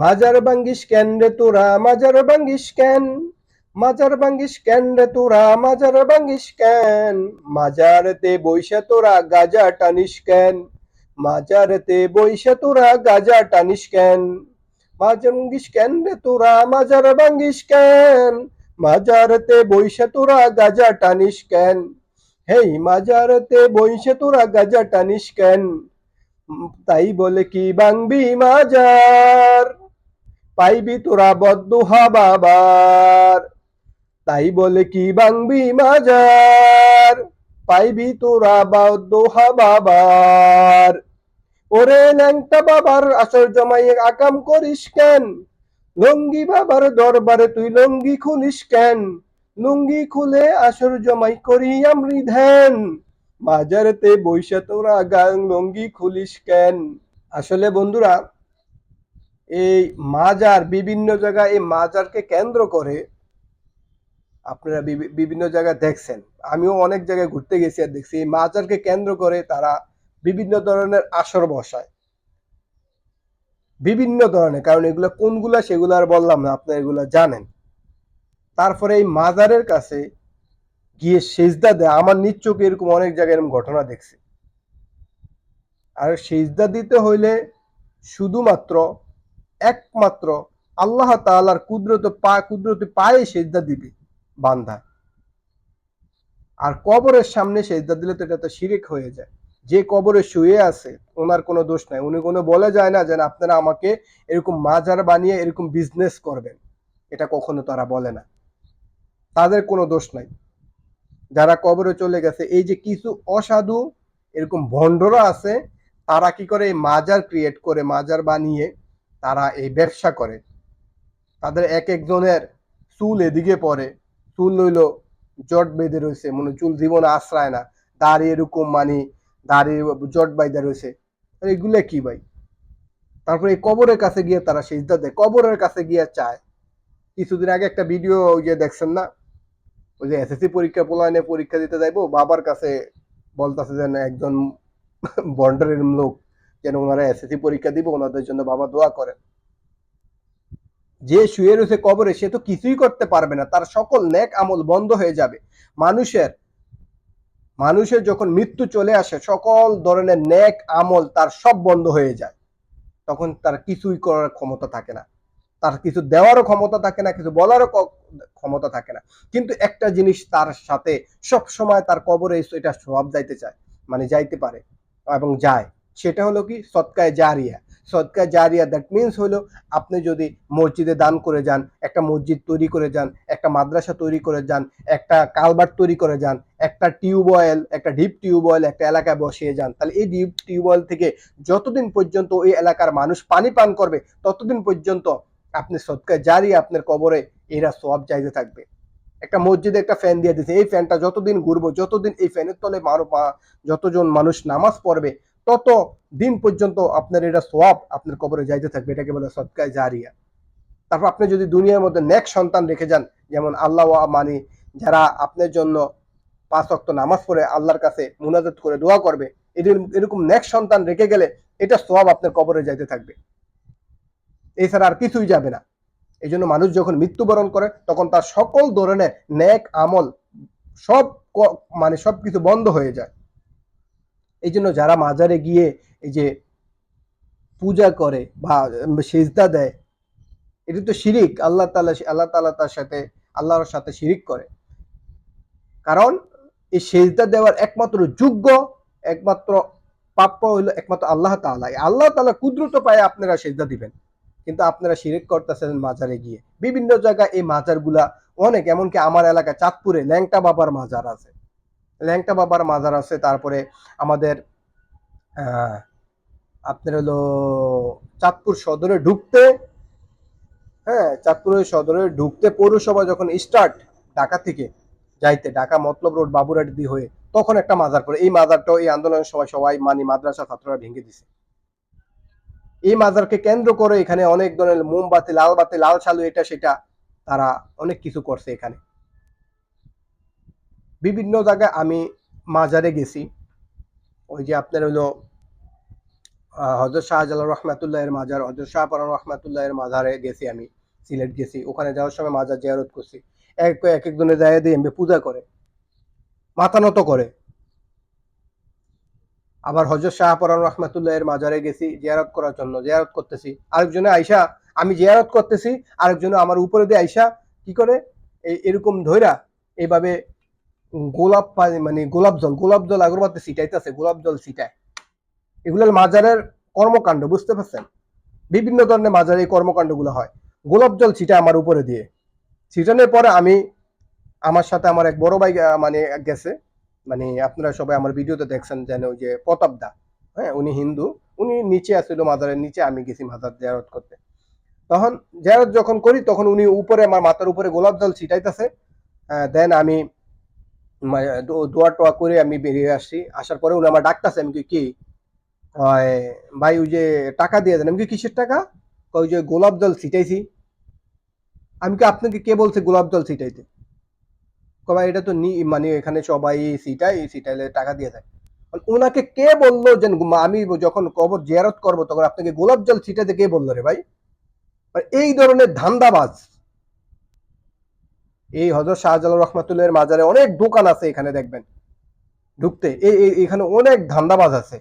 মাজার বাঙ্গিস কেন রে তোরা? মাজার বাঙ্গিস কেন? মাজার বাঙ্গিস কেন রে তোরা? মাজার বাঙ্গিস কেন? মাজারেতে বইসা তোরা গাজা টানিস কেন? মাজারেতে বইসা তোরা গাজা টানিস কেন? মাজার বাঙ্গিস কেন রে তোরা? মাজার বাঙ্গিস কেন? মাজারেতে বইসা তোরা গাজা টানিস কেন? হেই, মাজারেতে বইসা তোরা গাজা টানিস কেন? তাই বলে কি বাংবি মাজার? পাইবি তোরা বদুহা বাবার। তাই বলে কি বাংবি মাজার? পাইবি তোরা বদুহা বাবার। ওরে ল্যাংটা বাবার আসর জমাই আকাম করিস কেন? লঙ্গি বাবার দরবারে তুই লঙ্গি খুলিস কেন? লুঙ্গি খুলে আসর জমাই করি আমরি ধ্যান। মাজারেতে বৈশা তোরা গাং লঙ্গি খুলিস কেন? আসলে বন্ধুরা এই মাজার বিভিন্ন জায়গায় এই মাজারকে কেন্দ্র করে আপনারা বিভি- বিভিন্ন জায়গায় দেখছেন। আমিও অনেক জায়গায় ঘুরতে গেছি আর দেখছি, এই মাজারকে কেন্দ্র করে তারা বিভিন্ন ধরনের আসর বসায়। বিভিন্ন ধরনের, কারণ এগুলো কোনগুলা সেগুলো আর বললাম না, আপনারা এগুলো জানেন। তারপরে এই মাজারের কাছে গিয়ে সেজদা দেয়। আমার নিজ চোখে এরকম অনেক জায়গায় এরকম ঘটনা দেখছি। আর সেজদা দিতে হইলে শুধুমাত্র একমাত্র আল্লাহ তাআলার কুদরত পা কুদরত পায়ে সেজদা দিবে বান্দা। আর কবরের সামনে সেজদা দিলে তো এটা তো শিরিক হয়ে যায়। যে কবরে শুয়ে আছে ওনার কোনো দোষ নাই। উনি কোনো বলে যায় না যে না, আপনারা আমাকে এরকম মাজার বানিয়ে এরকম বিজনেস করবেন। এটা কখনো তারা বলে না। তাদের কোনো দোষ নাই। যারা কবরে চলে গেছে এই যে কিছু অসাধু এরকম ভণ্ডরা আছে তারা কি করে মাজার ক্রিয়েট করে মাজার বানিয়ে তারা এই ব্যবসা করে। তাদের এক একজনের চুল এদিকে পড়ে, চুল লইল জট বেঁধে রয়েছে, মনে চুল জীবনে আশ্রয় না। দাড়ি এরকম মানি দাড়ি জট বাইদা রয়েছে। এগুলা কি ভাই? তারপরে এই কবরের কাছে গিয়ে তারা সেজদা দেয়। কবরের কাছে গিয়ে চায়। কিছুদিন আগে একটা ভিডিও ওই যে দেখছেন না? ওই যে এসএসসি পরীক্ষা পোলায়নে পরীক্ষা দিতে যাইবো, বাবার কাছে বলতেছে যেন একজন বন্ডারের লোক যেন ওনারা এসএসসি পরীক্ষা দিব, ওনাদের জন্য বাবা দোয়া করেন। যে শুয়ে রয়েছে কবরে, সে তো কিছুই করতে পারবে না। তার সকল নেক আমল বন্ধ হয়ে যাবে। মানুষের মানুষের যখন মৃত্যু চলে আসে, সকল ধরনের নেক আমল তার সব বন্ধ হয়ে যায়। তখন তার কিছুই করার ক্ষমতা থাকে না। তার কিছু দেওয়ারও ক্ষমতা থাকে না, কিছু বলারও ক্ষমতা থাকে না। কিন্তু একটা জিনিস তার সাথে সব সময় তার কবরে এটা সব যাইতে চায় মানে যাইতে পারে এবং যায়। সেটা হলো কি সৎকায় জারিয়া। সৎকায় জারিয়া দ্যাট মিন্স হলো আপনি যদি মসজিদে দান করে যান, একটা মসজিদ তৈরি করে যান, একটা মাদ্রাসা তৈরি করে যান, একটা কালভার্ট তৈরি করে যান, একটা টিউবওয়েল একটা ডিপ টিউবওয়েল একটা এলাকায় বসিয়ে যান, তাহলে এই ডিপ টিউবওয়েল থেকে যতদিন পর্যন্ত ওই এলাকার মানুষ পানি পান করবে, ততদিন পর্যন্ত আপনি সৎকায় জারি আপনার কবরে এরা সব জায়গায় থাকবে। একটা মসজিদে একটা ফ্যান দিয়ে দিয়েছে এই ফ্যানটা যতদিন ঘুরবো, যতদিন এই ফ্যানের তলে মানো- মা- যতজন মানুষ নামাজ পড়বে তত দিন পর্যন্ত আপনার এটা সোয়াব আপনার কবরে যাইতে থাকবে। এটাকে বলে সৎকায় জারিয়া। তারপর আপনি যদি দুনিয়ার মধ্যে নেক সন্তান রেখে যান, যেমন আল্লাহ মানি, যারা আপনার জন্য পাঁচ অক্ত নামাজ পড়ে, আল্লাহর কাছে মুনাজাত করে দোয়া করবে এরকম নেক সন্তান রেখে গেলে এটা সোয়াব আপনার কবরে যাইতে থাকবে। এছাড়া আর কিছুই যাবে না। এই জন্য মানুষ যখন মৃত্যুবরণ করে, তখন তার সকল ধরনের ন্যাক আমল সব মানে সব কিছু বন্ধ হয়ে যায়। এই জন্য যারা মাজারে গিয়ে এই যে পূজা করে বা সেজদা দেয়, এটা তো শিরিক। আল্লাহ তালা আল্লাহ তালা তার সাথে, আল্লাহর সাথে শিরিক করে। কারণ এই সেজদা দেওয়ার একমাত্র যোগ্য, একমাত্র প্রাপ্য হইল একমাত্র আল্লাহ এই আল্লাহ তাআলা কুদরত পায়ে আপনারা সেজদা দিবেন। কিন্তু আপনারা শিরিক করতেছেন মাজারে গিয়ে। বিভিন্ন জায়গায় এই মাজারগুলা অনেক, এমনকি আমার এলাকায় চাঁদপুরে ল্যাংটা বাবার মাজার আছে। ল্যাংটা বাবার মাজার আছে, তারপরে আমাদের আপনার হলো চাঁদপুর সদরে ঢুকতে হ্যাঁ চাঁদপুরের সদরে ঢুকতে পৌরসভা যখন স্টার্ট ঢাকা থেকে যাইতে, ঢাকা মতলব রোড বাবুরাট দিয়ে হয়ে, তখন একটা মাজার পড়ে। এই মাজারটাও এই আন্দোলনের সময় সবাই মানি মাদ্রাসা ছাত্ররা ভেঙে দিছে। এই মাজারকে কেন্দ্র করে এখানে অনেক ধরনের মোমবাতি লাল বাতি লাল সালু, এটা, সেটা তারা অনেক কিছু করছে এখানে। বিভিন্ন জায়গায় আমি মাজারে গেছি। ওই যে আপনার হলো হজরত শাহজালাল রহমাতুল্লাহের মাজার হজরত শাহপরান রহমাতুল্লাহের মাজারে গেছি আমি, সিলেট গেছি। ওখানে যাওয়ার সময় মাজার জিয়ারত করছি। এক এক একজনের জায়গা দিয়ে এমনি পূজা করে, মাথা নত করে। আবার হজরত শাহপরান রহমাতুল্লাহের মাজারে গেছি, জিয়ারত করার জন্য, জিয়ারত করতেছি। আরেকজনে আইসা, আমি জিয়ারত করতেছি আরেকজনে আমার উপরে দিয়ে আইসা কি করে? এরকম ধইরা এইভাবে গোলাপ পানি মানে গোলাপ জল গোলাপ জল আগরবাতি ছিটাইতেছে, গোলাপ জল ছিটায়। এগুলোর মাজারের কর্মকাণ্ড, বুঝতে পারছেন? বিভিন্ন ধরনের মাজারে এই কর্মকাণ্ডগুলো হয়। গোলাপ জল ছিটায় আমার উপরে দিয়ে। ছিটানোর পরে আমি আমার সাথে আমার এক বড় ভাই মানে গেছে। মানে আপনারা সবাই আমার ভিডিওতে দেখছেন যেন ওই যে প্রতাপ দা হ্যাঁ উনি হিন্দু। উনি নিচে আসছিল মাজারের নিচে, আমি গেছি মাজার জিয়ারত করতে। তখন জিয়ারত যখন করি, তখন উনি উপরে, আমার মাথার উপরে গোলাপ জল ছিটাইতেছে। দেন আমি দোয়া টোয়া করে আমি বেরিয়ে আসছি। আসার পরে উনি আমার ডাকতেছে, আমি কি? ভাই, ওই যে টাকা দিয়ে দেন। আমি কি কিসের টাকা? ওই যে গোলাপ জল ছিটাইছি। আমি কি আপনাকে কে বলছে গোলাপ জল ছিটাইতে? ভাই, এটা তো নি- মানে এখানে সবাই ছিটাই ছিটাইলে টাকা দিয়ে দেয়। ওনাকে কে বলল যে, আমি যখন কবর জিয়ারত করব, তখন আপনাকে গোলাপ জল ছিটাইতে কে বলল রে ভাই? এই ধরনের ধান্দাবাজ। এই হজরত শাহজালাল রহমাতুল্লাহের মাজারে অনেক দোকান আছে এখানে দেখবেন। ঢুকতে। এই এখানে অনেক ধান্দাবাজ আছে।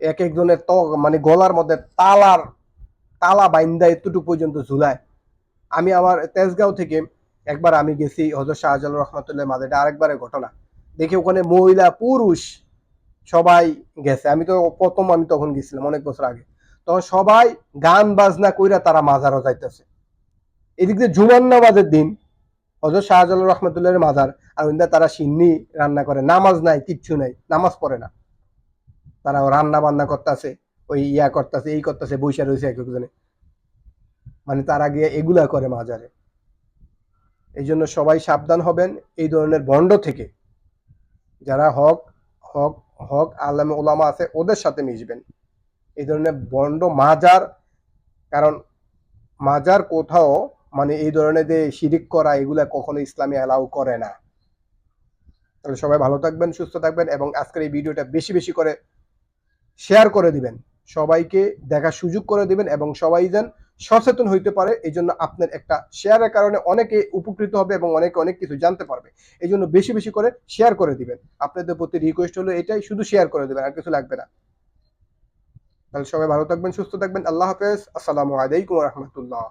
এক একজনের তো মানে গলার মধ্যে তালার, তালা বাইন্দা এতটুকু পর্যন্ত ঝুলায়। আমি আমার তেজগাঁও থেকে একবার আমি গেছি হজরত শাহজালাল রহমাতুল্লাহ মাজারে। আরেকবারের ঘটনা। দেখি ওখানে মহিলা, পুরুষ সবাই গেছে। আমি তো প্রথম আমি তখন গেছিলাম অনেক বছর আগে। তখন সবাই গান বাজনা কইরা তারা মাজারও যাইতেছে। এদিক দিয়ে জুমান নামাজের দিন হজরত শাহজালাল রহমতুল্লাহের মাজার, আর ওইন্দা তারা সিন্নি রান্না করে, নামাজ নাই, কিচ্ছু নাই, নামাজ পড়ে না। তারা রান্না বান্না করতেছে, ওই ইয়া করতেছে, এই করতেছে বৈশা রয়েছে এক একজনে। মানে তারা গিয়ে এগুলা করে মাজারে। এই জন্য সবাই সাবধান হবেন এই ধরনের বন্ড থেকে। যারা হক হক হক, আলামে ওলামা আছে, ওদের সাথে মিশবেন। এই ধরনের বন্ড মাজার, কারণ মাজার কোথাও মানে এই ধরনের যে শিরিক করা, এগুলা কখনো ইসলামে অ্যালাউ করে না। তাহলে সবাই ভালো থাকবেন, সুস্থ থাকবেন এবং আজকের এই ভিডিওটা বেশি বেশি করে শেয়ার করে দিবেন। সবাইকে দেখার সুযোগ করে দিবেন এবং সবাই যেন সচেতন হইতে পারে এই জন্য আপনার একটা শেয়ারের কারণে অনেকে উপকৃত হবে এবং অনেকে অনেক কিছু জানতে পারবে। এই জন্য বেশি বেশি করে শেয়ার করে দিবেন। আপনাদের প্রতি রিকোয়েস্ট হলো এটাই, শুধু শেয়ার করে দিবেন, আর কিছু লাগবে না। তাহলে সবাই ভালো থাকবেন, সুস্থ থাকবেন। আল্লাহ হাফেজ। আসসালামু আলাইকুম রহমতুল্লাহ।